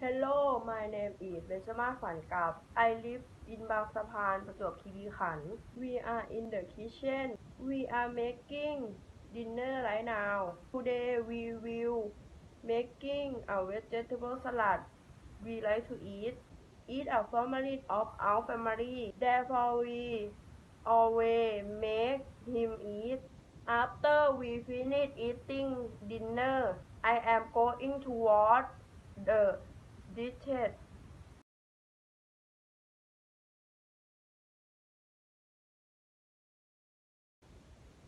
Hello, my name is Benjamin Fankab. I live in Bang Sapan, Pratap Khiri We are in the kitchen. We are making dinner right now. Today we will making a vegetable salad. We like to eat. Eat a family of our family. Therefore we always make him eat. After we finish eating dinner, I am going to watch the dishes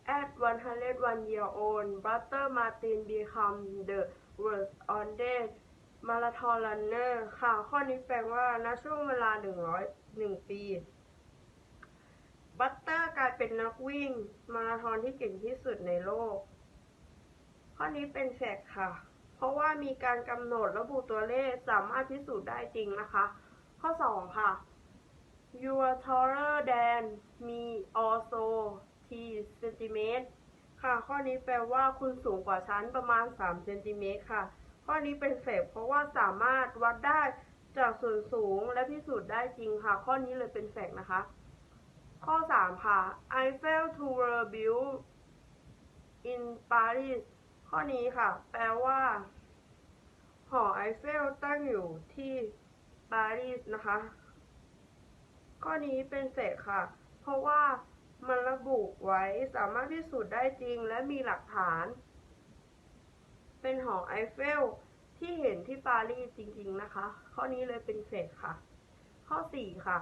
At 101 year old, Buster Martin become the world's oldest marathon runner ค่ะ ข้อนี้แปลว่าณช่วงเวลา101 ปี บัตเตอร์กลายเป็นนักวิ่ง มาราธอนที่เก่งที่สุดในโลก ข้อนี้เป็นแฟกค่ะ ราะว่ามีการกำหนดระบุตัวเลขสามารถพิสูจน์ได้จริงนะคะ ข้อ 2 ค่ะ You are taller than me also t centimeter ค่ะ ข้อนี้แปลว่าคุณสูงกว่าฉันประมาณ3เซนติเมตรค่ะ ข้อนี้เป็นเฟกเพราะว่าสามารถวัดได้จากส่วนสูงและพิสูจน์ได้จริงค่ะ ข้อนี้เลยเป็นแฟกนะคะ ข้อ 3 ค่ะ I fell Tower built in Paris ข้อนี้ค่ะ แปลว่า หอไอเฟลตั้งอยู่ที่ปารีสนะคะ ข้อนี้เป็นเศษค่ะ เพราะว่ามันระบุไว้สามารถพิสูจน์ได้จริงและมีหลักฐาน เป็นหอไอเฟลที่เห็นที่ปารีสจริงๆนะคะ ข้อนี้เลยเป็นเศษค่ะ ข้อ 4 ค่ะ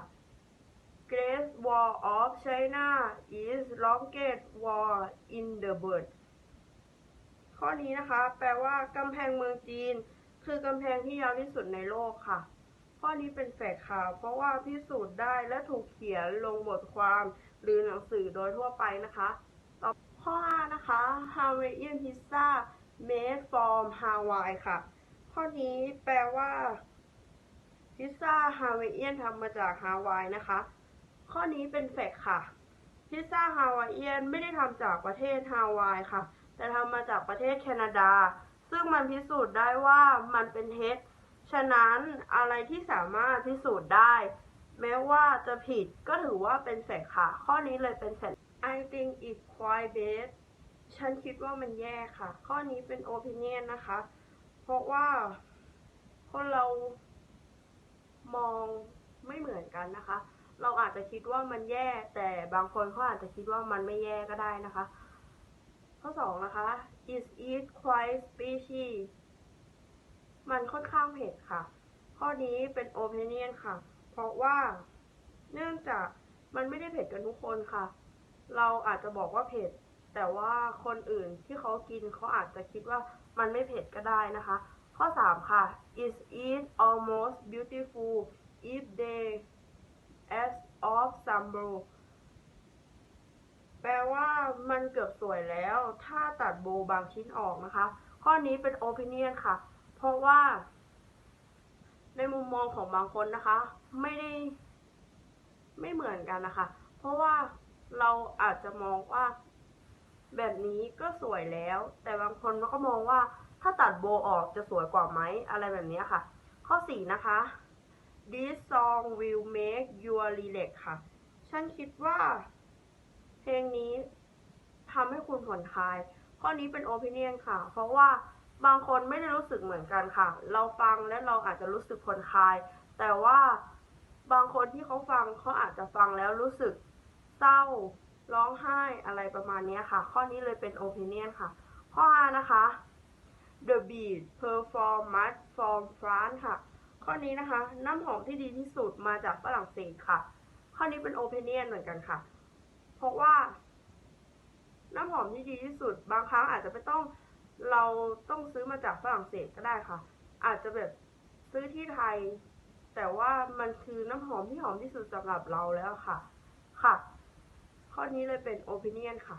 Great Wall of China is longest wall in the world ข้อนี้นะคะ แปลว่ากำแพงเมืองจีน คือกำแพงที่ยาวที่สุดในโลกค่ะ ข้อนี้เป็นแฟกต์ค่ะเพราะว่าพิสูจน์ได้และถูกเขียนลงบทความหรือหนังสือโดยทั่วไปนะคะต่อข้อ5นะคะ Hawaiian Pizza made from Hawaii ค่ะ ข้อนี้แปลว่าพิซซ่าฮาวายเอียนทำมาจากฮาวายนะคะ ข้อนี้เป็นแฟกค่ะ พิซซ่าฮาวายเอียนไม่ได้ทำจากประเทศฮาวายค่ะ แต่ทำมาจากประเทศแคนาดา ซึ่งมันพิสูจน์ได้ว่ามันเป็นเท็จฉะนั้นอะไรที่สามารถพิสูจน์ได้ แม้ว่าจะผิดก็ถือว่าเป็นแฟกต์ค่ะ ข้อนี้เลยเป็นแฟกต์ I think it's quite bad ฉันคิดว่ามันแย่ค่ะ ข้อนี้เป็น opinion นะคะ เพราะว่าคนเรามองไม่เหมือนกันนะคะ เราอาจจะคิดว่ามันแย่ แต่บางคนเขาอาจจะคิดว่ามันไม่แย่ก็ได้นะคะ ข้อสองนะคะ is it quite spicy มันค่อนข้างเผ็ดค่ะ ข้อนี้เป็น opinion ค่ะ เพราะว่าเนื่องจากมันไม่ได้เผ็ดกันทุกคนค่ะ เราอาจจะบอกว่าเผ็ด แต่ว่าคนอื่นที่เขากินเขาอาจจะคิดว่ามันไม่เผ็ดก็ได้นะคะ ข้อ 3 ค่ะ is it almost beautiful if they as of summer แปล ว่ามันเกือบสวยแล้ว ถ้าตัดโบบางชิ้นออกนะคะ ข้อนี้เป็น opinion ค่ะ เพราะว่า ในมุมมองของบางคนนะคะ ไม่ได้ ไม่เหมือนกันนะคะ เพราะว่าเราอาจจะมองว่า แบบนี้ก็สวยแล้ว แต่บางคนก็มองว่า ถ้าตัดโบออกจะสวยกว่าไหมอะไรแบบนี้ค่ะ ข้อ4นะคะ This song will make your relax ค่ะ ฉันคิดว่า เพลงนี้ทำให้คุณผ่อนคลาย ข้อนี้เป็น opinion ค่ะ เพราะว่าบางคนไม่ได้รู้สึกเหมือนกันค่ะ เราฟังและเราอาจจะรู้สึกผ่อนคลาย แต่ว่าบางคนที่เขาฟังเขาอาจจะฟังแล้วรู้สึกเศร้า ร้องไห้อะไรประมาณนี้ค่ะ ข้อนี้เลยเป็น opinion ค่ะ ข้อ 5 นะคะ The Beat Performance from France ค่ะ ข้อนี้นะคะ น้ำหอมที่ดีที่สุดมาจากฝรั่งเศสค่ะ ข้อนี้เป็น opinion เหมือนกันค่ะ เพราะว่า น้ำหอมที่ดีที่สุด บางครั้งอาจจะไม่ต้องเราต้องซื้อมาจากฝรั่งเศสก็ได้ค่ะ อาจจะแบบซื้อที่ไทย แต่ว่ามันคือน้ำหอมที่หอมที่สุดสำหรับเราแล้วค่ะ ค่ะ ข้อนี้เลยเป็นโอปิเนียนค่ะ